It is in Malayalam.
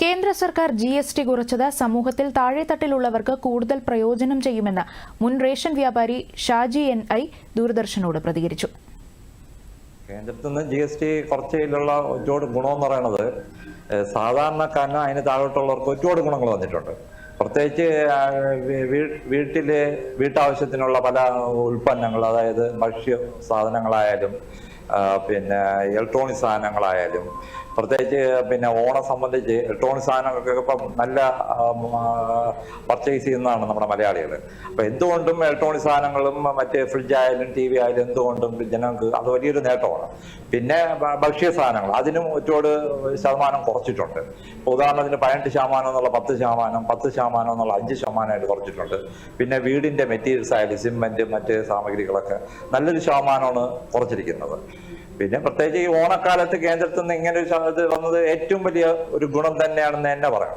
കേന്ദ്ര സർക്കാർ ജി എസ് ടി കുറച്ചത് സമൂഹത്തിൽ താഴെത്തട്ടിലുള്ളവർക്ക് കൂടുതൽ പ്രയോജനം ചെയ്യുമെന്ന് മുൻ റേഷൻ വ്യാപാരി ഷാജി എൻ ഐ ദൂരദർശനോട് പ്രതികരിച്ചു. കേന്ദ്രത്തിൽ നിന്ന് ജി എസ് ടി കുറച്ചതിലുള്ള ഒരുപാട് ഗുണമെന്ന് പറയുന്നത് സാധാരണക്കാരന് അതിന് താഴോട്ടുള്ളവർക്ക് ഒരുപാട് ഗുണങ്ങൾ വന്നിട്ടുണ്ട്. പ്രത്യേകിച്ച് വീട്ടിലെ വീട്ടാവശ്യത്തിനുള്ള പല ഉൽപ്പന്നങ്ങൾ അതായത് ഭക്ഷ്യ സാധനങ്ങളായാലും പിന്നെ ഇലക്ട്രോണിക് സാധനങ്ങളായാലും പ്രത്യേകിച്ച് പിന്നെ ഓണം സംബന്ധിച്ച് ഇലക്ട്രോണിക് സാധനങ്ങൾക്കൊക്കെ ഇപ്പം നല്ല പർച്ചേസ് ചെയ്യുന്നതാണ് നമ്മുടെ മലയാളികൾ അപ്പം എന്തുകൊണ്ടും ഇലക്ട്രോണിക് സാധനങ്ങളും മറ്റേ ഫ്രിഡ്ജ് ആയാലും ടി വി ആയാലും എന്തുകൊണ്ടും ജനങ്ങൾക്ക് അത് വലിയൊരു നേട്ടമാണ്. പിന്നെ ഭക്ഷ്യ സാധനങ്ങൾ അതിനും ഒറ്റോട് ശതമാനം കുറച്ചിട്ടുണ്ട്. ഉദാഹരണത്തിന് പതിനെട്ട് ശതമാനം എന്നുള്ള പത്ത് ശതമാനം പത്ത് ശതമാനം എന്നുള്ള അഞ്ച് ശതമാനമായിട്ട് കുറച്ചിട്ടുണ്ട്. പിന്നെ വീടിന്റെ മെറ്റീരിയൽസ് ആയാലും സിമെന്റ് മറ്റ് സാമഗ്രികളൊക്കെ നല്ലൊരു ശതമാനമാണ് കുറച്ചിരിക്കുന്നത്. പിന്നെ പ്രത്യേകിച്ച് ഈ ഓണക്കാലത്ത് കേന്ദ്രത്തിൽ നിന്ന് ഇങ്ങനെ ഒരു വന്നത് ഏറ്റവും വലിയ ഒരു ഗുണം തന്നെയാണെന്ന് തന്നെ പറയാം.